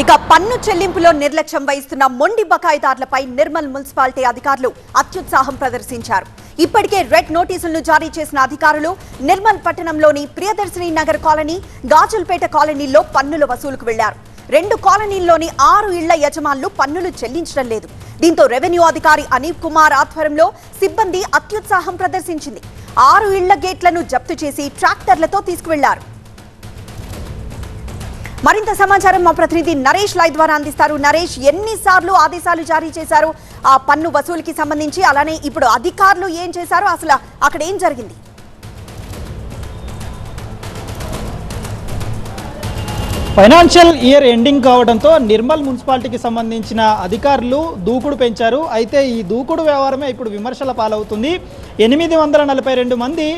ఇక పన్ను చెల్లింపులో నిర్లక్ష్యం వహిస్తున్న మొండి బకాయిదారులపై నిర్మల్ మున్సిపాలిటీ అధికారులు అత్యుత్సాహం ప్రదర్శించారు. ఇప్పటికే రెడ్ నోటీసులను జారీ చేసిన అధికారులు నిర్మల్ పట్టణంలోని ప్రియదర్శిని నగర్ కాలనీ గాజుల్పేట కాలనీల్లో పన్నుల వసూలుకు వెళ్ళారు. రెండు కాలనీల్లోని ఆరు ఇళ్ళ యజమానులు పన్నులు చెల్లించడం లేదు. దీంతో రెవెన్యూ అధికారి అనీప్ కుమార్ ఆధ్వర్యంలో సిబ్బంది అత్యుత్సాహం ప్రదర్శించింది. ఆరు ఇళ్ళ గేట్లను జప్తు చేసి ట్రాక్టర్లతో తీసుకువెళ్ళారు. మరింత సమాచారం మా ప్రతినిధి నరేష్ లై ద్వారా అందిస్తారు. నరేష్ ఎన్నిసార్లు ఆదేశాలు జారీ చేశారు? ఆ పన్ను వసూలుకి సంబంధించి అలానే ఇప్పుడు అధికారులు ఏం చేశారు? అసలు అక్కడ ఏం జరిగింది? ఫైనాన్షియల్ ఇయర్ ఎండింగ్ కావడంతో నిర్మల్ మున్సిపాలిటీకి సంబంధించిన అధికారులు దూకుడు పెంచారు. అయితే ఈ దూకుడు వ్యవహారమే ఇప్పుడు విమర్శల పాలవుతుంది. ఎనిమిది వందల నలభై రెండు మంది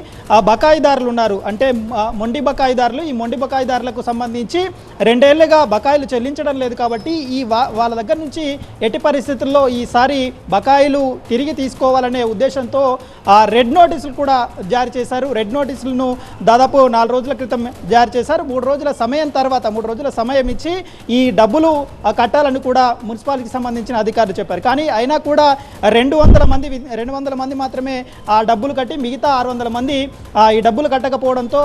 బకాయిదారులు ఉన్నారు. అంటే మొండి బకాయిదారులు ఈ మొండి బకాయిదారులకు సంబంధించి రెండేళ్ళుగా బకాయిలు చెల్లించడం లేదు కాబట్టి ఈ వా- వాళ్ళ దగ్గర నుంచి ఎట్టి పరిస్థితుల్లో ఈసారి బకాయిలు తిరిగి తీసుకోవాలనే ఉద్దేశంతో ఆ రెడ్ నోటీసులు కూడా జారీ చేశారు. రెడ్ నోటీసులను దాదాపు నాలుగు రోజుల క్రితం జారీ చేశారు. మూడు రోజుల సమయం తర్వాత మూడు రోజుల సమయం ఇచ్చి ఈ డబ్బులు కట్టాలని కూడా మున్సిపాలిటీకి సంబంధించిన అధికారులు చెప్పారు. కానీ అయినా కూడా రెండు వందల మంది రెండు వందల మంది మాత్రమే ఆ డబ్బులు కట్టి మిగతా ఆరు వందల మంది ఈ డబ్బులు కట్టకపోవడంతో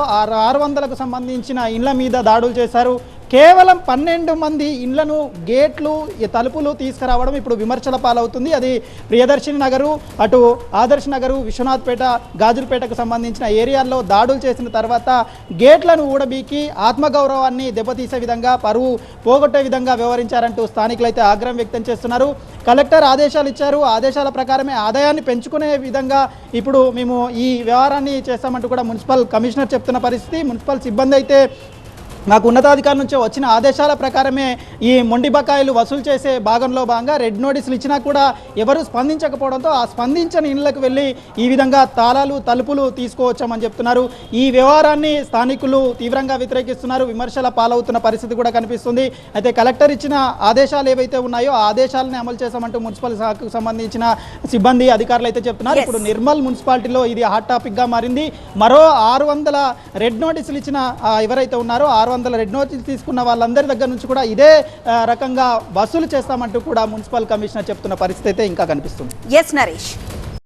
ఆరు వందలకు సంబంధించిన ఇండ్ల మీద దాడులు చేశారు. కేవలం పన్నెండు మంది ఇండ్లను గేట్లు ఈ తలుపులు తీసుకురావడం ఇప్పుడు విమర్శల పాలవుతుంది. అది ప్రియదర్శిని నగరు అటు ఆదర్శ్ నగరు విశ్వనాథ్పేట గాజులపేటకు సంబంధించిన ఏరియాల్లో దాడులు చేసిన తర్వాత గేట్లను ఊడబీకి ఆత్మగౌరవాన్ని దెబ్బతీసే విధంగా పరువు పోగొట్టే విధంగా వ్యవహరించారంటూ స్థానికులైతే ఆగ్రహం వ్యక్తం చేస్తున్నారు. కలెక్టర్ ఆదేశాలు ఇచ్చారు. ఆదేశాల ప్రకారమే ఆదాయాన్ని పెంచుకునే విధంగా ఇప్పుడు మేము ఈ వ్యవహారాన్ని చేస్తామంటూ కూడా మున్సిపల్ కమిషనర్ చెప్తున్న పరిస్థితి. మున్సిపల్ సిబ్బంది అయితే నాకు ఉన్నతాధికారుల నుంచి వచ్చిన ఆదేశాల ప్రకారమే ఈ మొండి బకాయిలు వసూలు చేసే భాగంలో భాగంగా రెడ్ నోటీసులు ఇచ్చినా కూడా ఎవరు స్పందించకపోవడంతో ఆ స్పందించని ఇళ్ళకు వెళ్ళి ఈ విధంగా తాళాలు తలుపులు తీసుకోవచ్చామని చెప్తున్నారు. ఈ వ్యవహారాన్ని స్థానికులు తీవ్రంగా వ్యతిరేకిస్తున్నారు. విమర్శల పాలవుతున్న పరిస్థితి కూడా కనిపిస్తుంది. అయితే కలెక్టర్ ఇచ్చిన ఆదేశాలు ఏవైతే ఉన్నాయో ఆ ఆదేశాలని అమలు చేశామంటూ మున్సిపల్ శాఖకు సంబంధించిన సిబ్బంది అధికారులు అయితే చెప్తున్నారు. ఇప్పుడు నిర్మల్ మున్సిపాలిటీలో ఇది హాట్ టాపిక్గా మారింది. మరో ఆరు వందల రెడ్ నోటీసులు ఇచ్చిన ఎవరైతే ఉన్నారో ఆరు వందల రెడ్ నోటీసులు తీసుకున్న వాళ్ళందరి దగ్గర నుంచి కూడా ఇదే రకంగా వసూలు చేస్తామంటూ కూడా మున్సిపల్ కమిషనర్ చెప్తున్న పరిస్థితి అయితే ఇంకా కనిపిస్తుంది. ఎస్ నరేష్